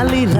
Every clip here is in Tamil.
வர்றாரு வர்றாரு மிஸ்டர் தென்னாலி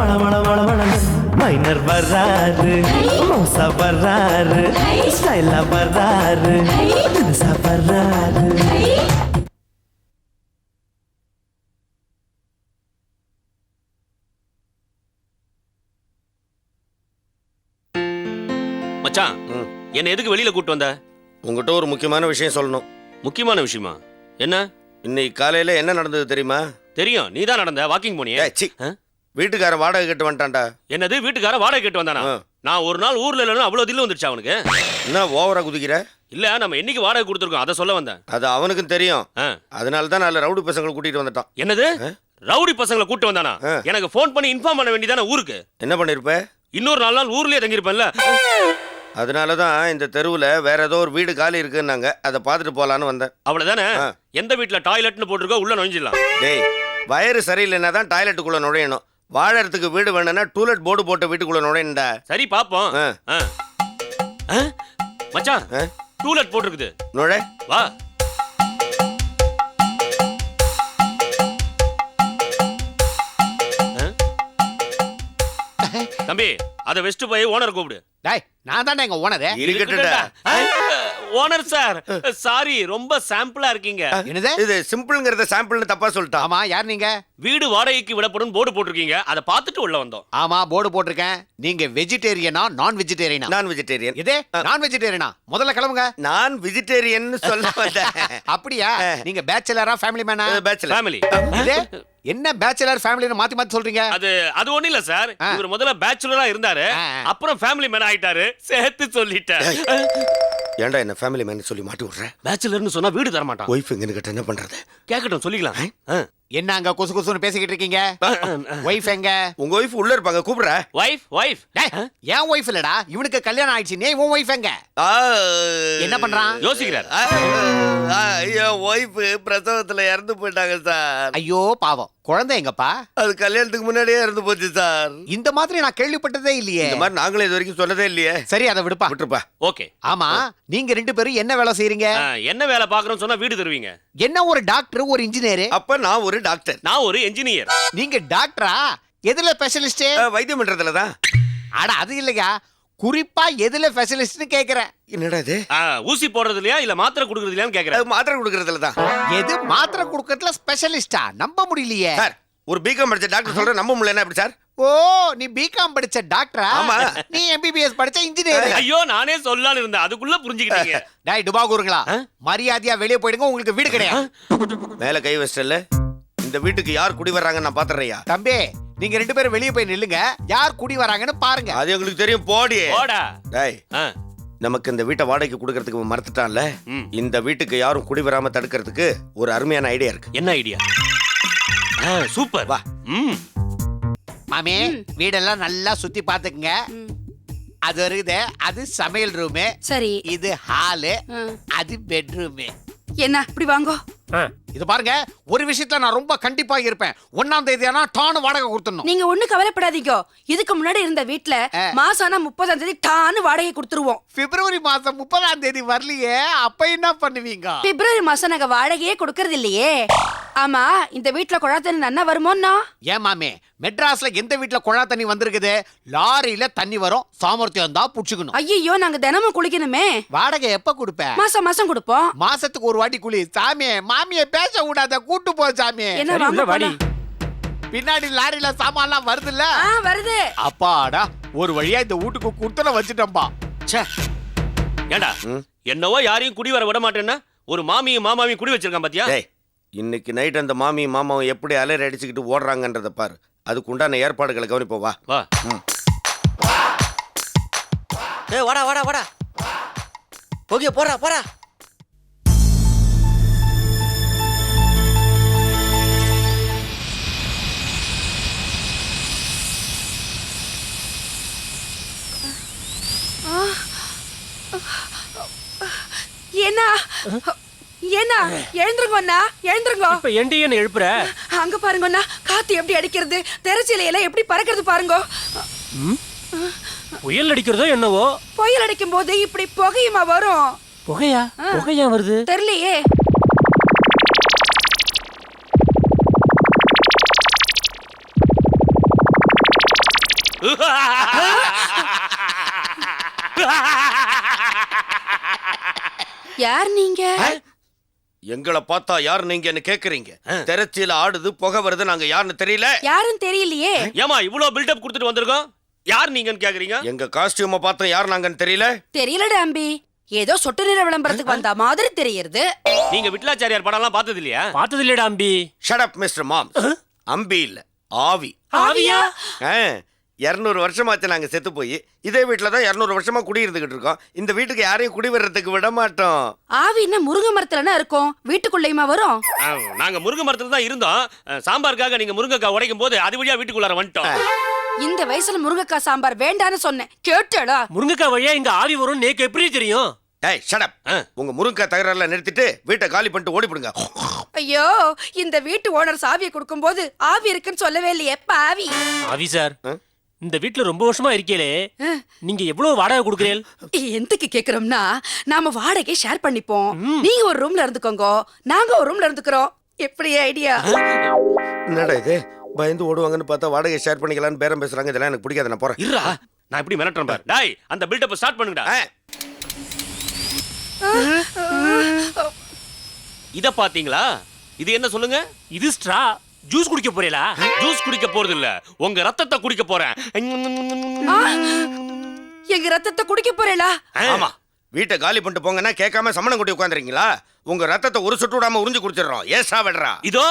மைனர் வர்றாரு மோசா வர்றாரு ஸ்டைலா வர்றாரு தினுசா வர்றாரு மச்சான். என்ன எதுக்கு வெளியில கூட்டு வந்த? உங்ககிட்ட ஒரு முக்கியமான விஷயம் சொல்லணும். முக்கியமான விஷயமா? என்ன? இன்னைக்கு காலையில என்ன நடந்தது தெரியுமா? தெரியும். நீ தான் நடந்த? வாக்கிங் போனியே? வீட்டுக்காரன் வாடகை கட்டு வந்துட்டான்டா. என்னது வீட்டுக்கார வாடகை கேட்டு வந்தானா. நான் ஒரு நாள் ஊர்ல இல்லைன்னு அவ்வளவு தில்லு வந்துருச்சு அவனுக்கு? என்ன ஓவரா குதிக்கிற? இல்ல நம்ம என்னைக்கு வாடகை கொடுத்துருக்கோம் அதை சொல்ல வந்தேன். அது அவனுக்கும் தெரியும். அதனால தான் நாலு ரவுடி பசங்களை கூட்டிட்டு வந்துட்டான். என்னது? ரவுடி பசங்களை கூட்டு வந்தானா. எனக்கு ஃபோன் பண்ணி இன்ஃபார்ம் பண்ண வேண்டியதானே ஊருக்கு? என்ன பண்ணிருப்ப? இன்னொரு நாலு நாள் ஊர்லயே தங்கியிருப்பேன்ல. அதனால தான் இந்த தெருவில் வேற ஏதோ ஒரு வீடு காலி இருக்குன்னாங்க. அதை பார்த்துட்டு போலான்னு வந்தேன். அவ்வளவுதானே? ஆ. எந்த வீட்ல டாய்லெட்னு போட்டிருக்கோ உள்ள நுழைஞ்சிடலாம். டேய் வயறு சரியில்லைன்னா தான் டாய்லெட்டுக்குள்ள நுழையணும். வாழறதுக்கு வீடு வேணும்னா டூலெட் போர்டு போட்ட வீட்டுக்குள்ள நுழையணும்டா சரி பாப்போம் ஆ. ஆ. ஆ? மச்சான் ஆ? டூலெட் போட்டிருக்குது நுழை வா? தம்பி அதை வெஸ்ட் போய் ஓனர் கூப்பிடு டேய் நான் தானே எங்க ஓனரு இருக்கட்டும்டா ஓனர் சார். சாரி ரொம்ப சாம்பிளா இருக்கீங்க. என்னது? இது சிம்பிள்ங்கிறத சாம்பிள்னு தப்பா சொல்லிட்டான் ஆமா யார் நீங்க? வீடு வாடகைக்கு விடப்படும் போர்டு போட்டிருக்கீங்க. அதை பார்த்துட்டு உள்ள வந்தோம். ஆமா போர்டு போட்டிருக்கேன். நீங்க வெஜிடேரியனா நான் வெஜிடேரியனா நான் வெஜிடேரியன் இதே நான் வெஜிடேரியனா முதல்ல கிளம்புங்க. நான் வெஜிடேரியன் சொல்ல வந்தேன். அப்படியா? நீங்க பேச்சுலரா ஃபேமிலி மேனா பேச்சுலர் ஃபேமிலி இதே என்ன பேச்சுலர் ஃபேமிலின்னு மாத்தி மாத்தி சொல்றீங்க? அது அது ஒண்ணும் இல்ல சார். இவர் முதல்ல பேச்சுலரா இருந்தாரு. அப்புறம் ஃபேமிலி மேன் ஆயிட்டாரு. சேர்த்து சொல்லிட்டேன். ஏன்டா என்ன ஃபேமிலி மேன் சொல்லி மாட்டி விடுற? பேச்சுலர்னு சொன்னா வீடு தர மாட்டான் ஒய்ஃப் கேட்ட என்ன பண்றது? கேட்கட்டும் சொல்லிக்கலாம். ஆ. என்ன அங்க குசு குசுன்னு பேசிக்கிட்டு இருக்கீங்க? ஒய்ஃப் எங்க? உங்க ஒய்ஃப் உள்ள இருப்பாங்க கூப்பிடுற. வைஃப் வைஃப் டேய், என் ஒய்ஃப் இல்லடா. இவனுக்கு கல்யாணம் ஆயிடுச்சு நீ உன் ஒய்ஃப் எங்க? என்ன பண்றான்? யோசிக்கிறார். ஐயோ ஒய்ஃப் பிரசவத்துல இறந்து போயிட்டாங்க சார். ஐயோ பாவம். குழந்தை எங்கப்பா? அது கல்யாணத்துக்கு முன்னாடியே இறந்து போச்சு சார். இந்த மாதிரி நான் கேள்விப்பட்டதே இல்லையே. இந்த மாதிரி நாங்களும் இது வரைக்கும் சொன்னதே இல்லையே. சரி அதை விடுப்பா. விட்டுருப்பா. ஓகே. ஆமா நீங்க ரெண்டு பேரும் என்ன வேலை செய்றீங்க? என்ன வேலை பாக்குறோம்னு சொன்னா வீடு தருவீங்க. என்ன ஒரு டாக்டர் ஒரு இன்ஜினியர் அப்ப நான் ஒரு டாக்டர் நான் ஒரு என்ஜினியர் நீங்க டாக்டரா எதுல ஸ்பெஷலிஸ்ட் வைத்தியம் பண்றதுல தான். அட அது இல்லையா? குறிப்பா எதுல ஸ்பெஷலிஸ்ட்னு கேக்குறேன். என்னடா இது? ஊசி போடுறது இல்லையா? இல்ல மாத்திரை கொடுக்கறது இல்லையான்னு கேக்குறேன். அது மாத்திரை கொடுக்கறதுல தான். எது மாத்திரை கொடுக்கறதுல ஸ்பெஷலிஸ்டா நம்ப முடியலையே. சார் ஒரு பிகாம் படிச்ச டாக்டர் சொல்ற நம்ப முடியல எப்படி சார்? ஓ நீ பிகாம் படிச்ச டாக்டரா ஆமா. நீ எம்பிபிஎஸ் படிச்ச இன்ஜினியர் ஐயோ நானே சொல்லலாம்னு இருந்தேன். அதுக்குள்ள புரிஞ்சுக்கிட்டீங்க. டாய் டுபாகூருங்களா? ஆ? மரியாதையா வெளியே போயிடுங்க. உங்களுக்கு வீடு கிடையாது. மேல கை வச்சிட்டல இந்த வீட்டுக்கு யார் குடி வர்றாங்கன்னு நான் பாத்துறேயா தம்பி நீங்க ரெண்டு பேரும் வெளியே போய் நில்லுங்க. யார் குடி வராங்கன்னு பாருங்க. அது எங்களுக்கு தெரியும் போடி. போடா. டேய் ஆ, நமக்கு இந்த வீட்டை வாடகைக்கு கொடுக்கறதுக்கு இவன் மறந்துட்டான்ல ம். இந்த வீட்டுக்கு யாரும் குடி வராம தடுக்கிறதுக்கு ஒரு அருமையான ஐடியா இருக்கு. என்ன ஐடியா சூப்பர். வா. ம். மாமி வீடெல்லாம் நல்லா சுத்தி பாத்துக்குங்க. அது வருது அது சமையல் ரூமு சரி. இது ஹாலு ஆ. அது பெட்ரூமு என்ன இப்படி வாங்கோ. இது பாருங்க ஒரு விஷயத்துல நான் ரொம்ப கண்டிப்பா இருப்பேன். ஒன்னாம் தேதி ஆனா டானு வாடகை கொடுத்துடணும். நீங்க ஒண்ணு கவலைப்படாதீங்க. இதுக்கு முன்னாடி இருந்த வீட்ல ஆ. மாசம் ஆனா முப்பதாம் தேதி டான்னு வாடகை கொடுத்துருவோம். பிப்ரவரி மாசம் முப்பதாம் தேதி வரலையே அப்ப என்ன பண்ணுவீங்க? பிப்ரவரி மாசம் நாங்க வாடகையே கொடுக்கறது இல்லையே. ஆமா இந்த வீட்ல குழாத்தண்ணி நன்னா வருமோன்னா ஏன் மாமே மெட்ராஸ்ல எந்த வீட்ல குழா தண்ணி வந்திருக்குது? லாரியில தண்ணி வரும் சாமர்த்தியம் தான் புடிச்சுக்கணும். ஐயோ நாங்க தினமும் குளிக்கணுமே. வாடகை எப்ப கொடுப்ப? மாசம் மாசம் கொடுப்போம். மாசத்துக்கு ஒரு வாட்டி குளி. சாமியே மாமியை பேச விடாத கூட்டு போ சாமியே என்ன வாங்க போலாம். பின்னாடி லாரியில சாமான்லாம் வருதுல்ல? ஆ வருது. அப்பாடா ஒரு வழியா இந்த வீட்டுக்கு குடுத்தன வச்சுட்டோம்பா ச்சே. ஏண்டா? என்னவோ யாரையும் குடி வர விட மாட்டேன்னா ஒரு மாமியும் மாமாவையும் குடி வச்சிருக்கான் பாத்தியா? டேய் இன்னைக்கு நைட் அந்த மாமி மாமாவும் எப்படி அலறி அடிச்சுக்கிட்டு ஓடுறாங்கன்றத பாரு. அதுக்கு உண்டான ஏற்பாடுகளை கவனிப்போம். வா. வா. ஏ வாடா வாடா வாடா. ஓகே போடா போடா என்ன ஏன்னா எழுந்துருங்க அண்ணா எழுந்துருங்க. இப்ப என்டி என்ன எழுப்புற? அங்க பாருங்க அண்ணா காத்து எப்படி அடிக்கிறது தெரச்சில எல்லாம் எப்படி பறக்கிறது பாருங்க. புயல் அடிக்கிறதோ என்னவோ? புயல் அடிக்கும் போது இப்படி புகையுமா வரும்? புகையா? புகையா வருது? தெரியலையே. யார் நீங்க? எங்களை பார்த்தா யார் நீங்கன்னு கேக்குறீங்க? திரைச்சியில ஆடுது புகை வருது நாங்க யாருன்னு தெரியல. யாரும் தெரியலையே. ஏமா இவ்வளவு பில்டப் கொடுத்துட்டு வந்திருக்கோம்? யார் நீங்கன்னு கேக்குறீங்க? எங்க காஸ்டியூமை பார்த்தா யார் நாங்கன்னு தெரியல. தெரியலடா அம்பி. ஏதோ சொட்டு நிற விளம்பரத்துக்கு வந்த மாதிரி தெரியுது நீங்க விட்லாச்சாரியார் படம்லாம் பார்த்தது இல்லையா பார்த்தது இல்லடா அம்பி ஷட் அப் மிஸ்டர் மாம் அம்பி இல்ல ஆவி. ஆவியா? இரநூறு வருஷமாச்சு நாங்க செத்து போய். இதே வீட்டில் தான் இரநூறு வருஷமா குடியிருந்துகிட்டு இருக்கோம். இந்த வீட்டுக்கு யாரையும் குடி வர்றதுக்கு விட மாட்டோம். ஆவின்னா முருங்கை மரத்துலனா இருக்கும்? வீட்டுக்குள்ளேயுமா வரும்? ஆ, நாங்க முருங்கை மரத்துல தான் இருந்தோம். சாம்பாருக்காக நீங்க முருங்கைக்காய் உடைக்கும் போது அது வழியா வீட்டுக்குள்ளார வந்துட்டோம். இந்த வயசுல முருங்கைக்காய் சாம்பார் வேண்டான்னு சொன்னேன். கேட்டடா. முருங்கைக்காய் வழியா இங்க ஆவி வரும் நேக்கு எப்படி தெரியும்? டேய் ஷட் அப் ஆ. உங்க முருங்கை தகராறுல நிறுத்திட்டு வீட்டை காலி பண்ணிட்டு ஓடிப்படுங்க ஐயோ இந்த வீட்டு ஓனர் சாவியை கொடுக்கும்போது ஆவி இருக்குன்னு சொல்லவே இல்லையே பாவி ஆவி. சார் ஆ? இந்த வீட்ல ரொம்ப வருஷமா இருக்கீங்களே. நீங்க எவ்வளவு வாடகை கொடுக்குறீள்? எதுக்கு கேக்குறோம்னா நாம வாடகை ஷேர் பண்ணிப்போம். நீங்க ஒரு ரூம்ல இருந்துக்கோங்க. நாங்க ஒரு ரூம்ல இருந்துக்கிறோம். எப்படி ஐடியா என்னடா இது? பயந்து ஓடுவாங்கன்னு பார்த்தா வாடகை ஷேர் பண்ணிக்கலாம்னு பேரம் பேசுறாங்க. இதெல்லாம் எனக்கு பிடிக்காது. நான் போறேன். இருடா. நான் எப்படி மிரட்டுறேன் பாரு. டாய் அந்த பில்டப் ஸ்டார்ட் பண்ணுங்கடா. ஆ, இத பாத்தீங்களா இது என்ன சொல்லுங்க? இது ஸ்ட்ரா ஜூஸ் குடிக்க போறீங்களா? ஜூஸ் குடிக்க போறது இல்ல உங்க ரத்தத்தை குடிக்க போறேன். எங்க ரத்தத்தை குடிக்க போறேளா ஆமா. வீட்டை காலி பண்ணிட்டு போங்கன்னா கேட்காம சமணம் கொட்டி உட்காந்துறீங்களா உங்க ரத்தத்தை ஒரு சொட்டு விடாம உறிஞ்சு குடிச்சிடுறோம். ஏசா விடுறா? இதோ.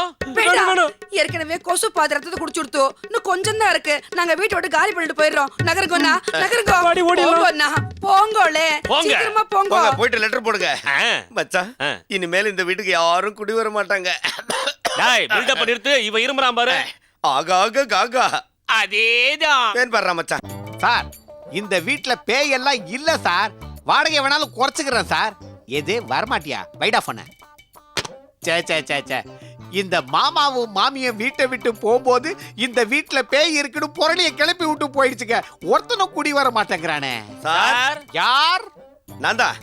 ஏற்கனவே கொசு பாதி ரத்தத்தை குடிச்சு கொடுத்தோ இன்னும் கொஞ்சம் தான் இருக்கு. நாங்க வீட்டை விட்டு காலி பண்ணிட்டு போயிடுறோம். வாடி, ஓடிடலாம். போங்கண்ணா போங்கோலே. போங்க. சீக்கிரமா போங்க. போயிட்டு லெட்டர் போடுங்க. ஆ. இனிமேல் இந்த வீட்டுக்கு யாரும் குடி வர மாட்டாங்க. டாய் பில்டப் நிறுத்து இவ இருமுறான் பாரு. ஆகா ஆகா காகா. அதேதான். பேன் பாடுறா மச்சான். சார் இந்த வீட்ல பேய் எல்லாம் இல்ல சார். வாடகை வேணாலும் குறைச்சுக்கிறேன் சார். எது வரமாட்டியா? வைடா பண்ண சே சே சே சே இந்த மாமாவும் மாமியும் வீட்டை விட்டு போகும்போது இந்த வீட்ல பேய் இருக்குன்னு புரளிய கிளப்பி விட்டு போயிடுச்சுங்க. ஒருத்தனும் குடி வர மாட்டேங்கிறானே. சார். யார்? நான் தான்.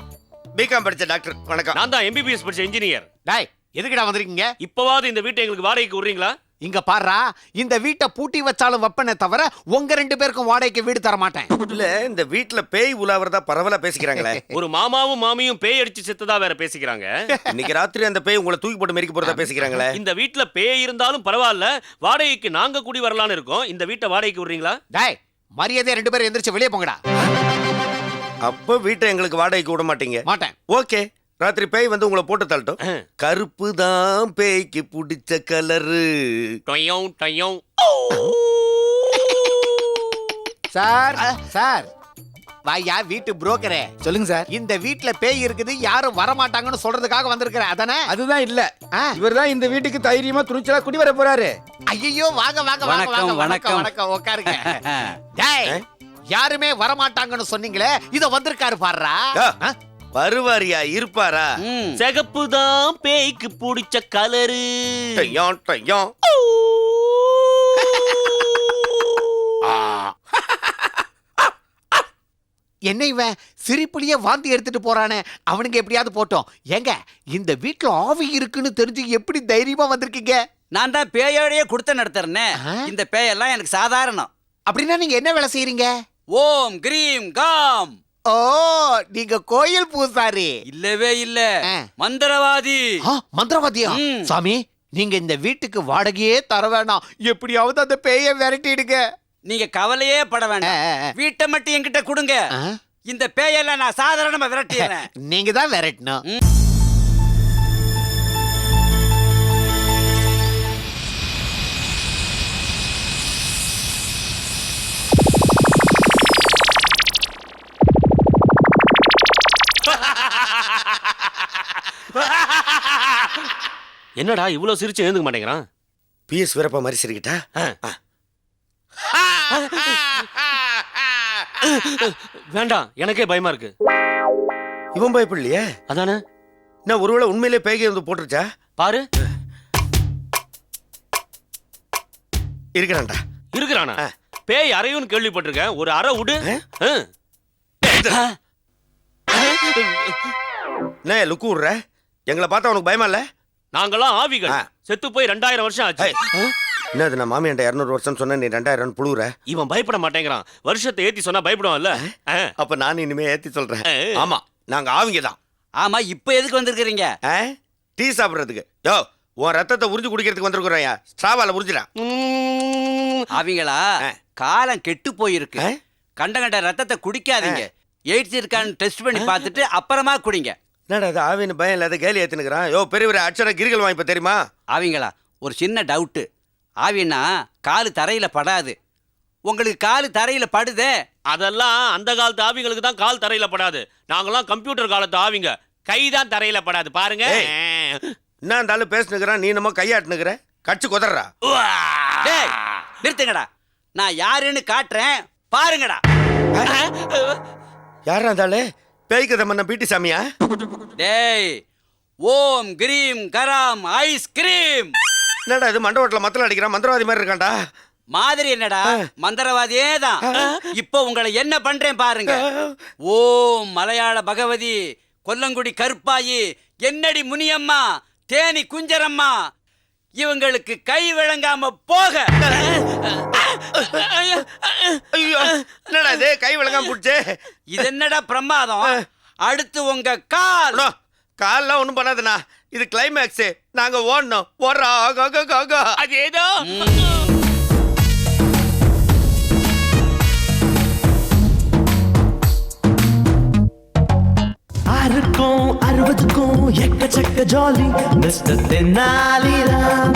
பிகாம் படிச்ச டாக்டர் வணக்கம். நான் தான் எம்பிபிஎஸ் படிச்ச இன்ஜினியர் டாய் எதுக்குடா வந்திருக்கீங்க? இப்பவாவது இந்த வீட்டை எங்களுக்கு வாடகைக்கு விடுறீங்களா? இங்க பாருடா இந்த வீட்டை பூட்டி வச்சாலும் வப்பனே தவிர உங்க ரெண்டு பேருக்கும் வாடகைக்கு வீடு தர மாட்டேன். இல்ல இந்த வீட்ல பேய் உலாவறதா பரவலா பேசிக்கிறாங்களே. ஒரு மாமாவும் மாமியும் பேய் அடிச்சு செத்ததா வேற பேசிக்கிறாங்க. இன்னைக்கு ராத்திரி அந்த பேய் உங்களை தூக்கி போட்டு மெரிக்க போறதா பேசிக்கிறாங்களே. இந்த வீட்ல பேய் இருந்தாலும் பரவாயில்ல வாடகைக்கு நாங்க குடி வரலாம்னு இருக்கோம். இந்த வீட்டை வாடகைக்கு விடுறீங்களா? டாய் மரியாதை ரெண்டு பேரும் எந்திரிச்சு வெளியே போங்கடா. அப்ப வீட்டை எங்களுக்கு வாடகைக்கு விட மாட்டீங்க. மாட்டேன். ஓகே. ராத்திரி பேய் வந்து உங்களை போட்டு தள்ளட்டும். கருப்பு தான் பேய்க்கு பிடிச்ச கலரு. டொய்யோம் டொய்யோம். Sir sir. வாயா வீட்டு புரோக்கரே. சொல்லுங்க சார். இந்த வீட்ல பேய் இருக்குது யாரும் வர மாட்டாங்கன்னு சொல்றதுக்காக வந்திருக்கிறேன் அதானே? அதுதான் இல்ல. இவர்தான் இந்த வீட்டுக்கு தைரியமா துணிச்சலா குடி வர போறாரு. ஐயோ வாங்க வாங்க வாங்க வாங்க வணக்கம் வணக்கம். உட்காருங்க டேய் யாருமே வர மாட்டாங்கன்னு சொன்னீங்களே இத வந்திருக்காரு பாருடா? வருவாரியா இருப்பாரா? சிகப்பு தான் பேய்க்கு பிடிச்ச கலரு. டையாம், டையாம். என்ன இவன்? சிரிப்புலயே வாந்தி எடுத்துட்டு போறானே. அவனுக்கு எப்படியாவது போட்டோம். ஏங்க இந்த வீட்ல ஆவி இருக்குன்னு தெரிஞ்சு எப்படி தைரியமா வந்திருக்கீங்க? நான் தான் பேயோடையே கொடுத்த நடத்துறேனே? இந்த பேயெல்லாம் எனக்கு சாதாரணம். அப்படின்னா நீங்க என்ன வேலை செய்றீங்க ஓம் கிரீம் காம். ஓ நீங்க கோயில் பூசாரி. இல்லவே இல்ல. மந்திரவாதி. மந்திரவாதியா. சாமி நீங்க இந்த வீட்டுக்கு வாடகையே தர வேணாம். எப்படியாவது அந்த பேயை விரட்டிடுங்க. நீங்க கவலையே பட வேண்டாம். ஆ. வீட்டை மட்டும் என்கிட்ட கொடுங்க? இந்த பேயெல்லாம் நான் சாதாரணமா விரட்டிடுறேன். நீங்க தான் விரட்டணும். என்னடா இவ்வளவு சிரிச்சு எழுந்துக்க மாட்டேங்கிறான்? பிஎஸ் வீரப்பா மாதிரி சிரிக்கிட்டா? வேண்டாம் எனக்கே பயமா இருக்கு. இவன் பயப்படலையே? அதானே? நான் ஒருவேளை உண்மையிலே பேய்க்கு வந்து போட்டுருச்சா? பாரு. இருக்கிறான்டா. இருக்கிறானா. பேய் அறையும்னு கேள்விப்பட்டிருக்கேன். ஒரு அறை விடு. என்ன லுக்கு விடுற? எங்களை பார்த்தா உனக்கு பயமா இல்ல? நாங்கெல்லாம் ஆவிகள். ஆ. செத்து போய் ரெண்டாயிரம் வருஷம் ஆச்சு. என்னது நான் மாமியாண்ட இரநூறு வருஷம் சொன்னேன் நீ ரெண்டாயிரம் புழுவுற? இவன் பயப்பட மாட்டேங்கிறான். வருஷத்தை ஏத்தி சொன்னா பயப்படுவான்ல ஆ. அப்ப நான் இனிமே ஏத்தி சொல்றேன். ஏ. ஆமா நாங்க ஆவிங்க தான். ஆமா இப்ப எதுக்கு வந்திருக்கிறீங்க? டீ சாப்பிடுறதுக்கு. யோ உன் ரத்தத்தை உறிஞ்சு குடிக்கிறதுக்கு வந்திருக்கிறோம்யா ஸ்ட்ராவால உறிஞ்சிடா. உம். அவங்களா ஆ. காலம் கெட்டு போயிருக்கு. ஆ? கண்ட கண்ட ரத்தத்தை குடிக்காதீங்க. எய்ட்ஸ் இருக்கான்னு டெஸ்ட் பண்ணி பார்த்துட்டு அப்புறமா குடிங்க. என்னடா அது ஆவின்னு பயம் இல்லாத கேலி ஏத்துனுக்குறான்? யோ பெரியவர் அச்சர கிரிகள் வாங்கிப்ப தெரியுமா? அவங்களா ஒரு சின்ன டவுட்டு. ஆவின்னா காலு தரையில படாது. உங்களுக்கு காலு தரையில படுதே? அதெல்லாம் அந்த காலத்து ஆவிங்களுக்கு தான் கால் தரையில படாது. நாங்கெல்லாம் கம்ப்யூட்டர் காலத்து ஆவிங்க. கை தான் தரையில படாது. பாருங்க. என்ன இருந்தாலும் பேசுனுக்குறான்? நீ நம்ம கையாட்டுனுக்குற. கச்சு குதறா டேய் நிறுத்துங்கடா. நான் யாருன்னு காட்டுறேன். பாருங்கடா. யாரா இருந்தாலும் பேய் கதை மன்ன பீட்டி சாமியா? டேய் ஓம் கிரீம் கராம் ஐஸ்கிரீம் என்னடா இது மண்டபத்தில் மத்தல அடிக்கிறான் மந்திரவாதி மாதிரி இருக்கான்டா. மாதிரி என்னடா மந்திரவாதியே தான் இப்போ உங்களை என்ன பண்றேன் பாருங்க. ஓம் மலையாள பகவதி கொல்லங்குடி கருப்பாயி என்னடி முனியம்மா தேனி குஞ்சரம்மா இவங்களுக்கு கை விளங்காம போக. ஐயோ என்னடா இது? கை விளங்காம புடிச்சே. இது என்னடா பிரமாதம்? அடுத்து உங்க கால். கால்லாம் ஒண்ணும் பண்ணாதுண்ணா. இது கிளைமேக்ஸ் நாங்க ஓடணும். ஓடுறா ஆகா, ஆகா. அதேதோ ஆறுக்கும் அறுபதுக்கும் எக்கச்சக்க ஜாலி மிஸ்டர் தென்னாலிராம்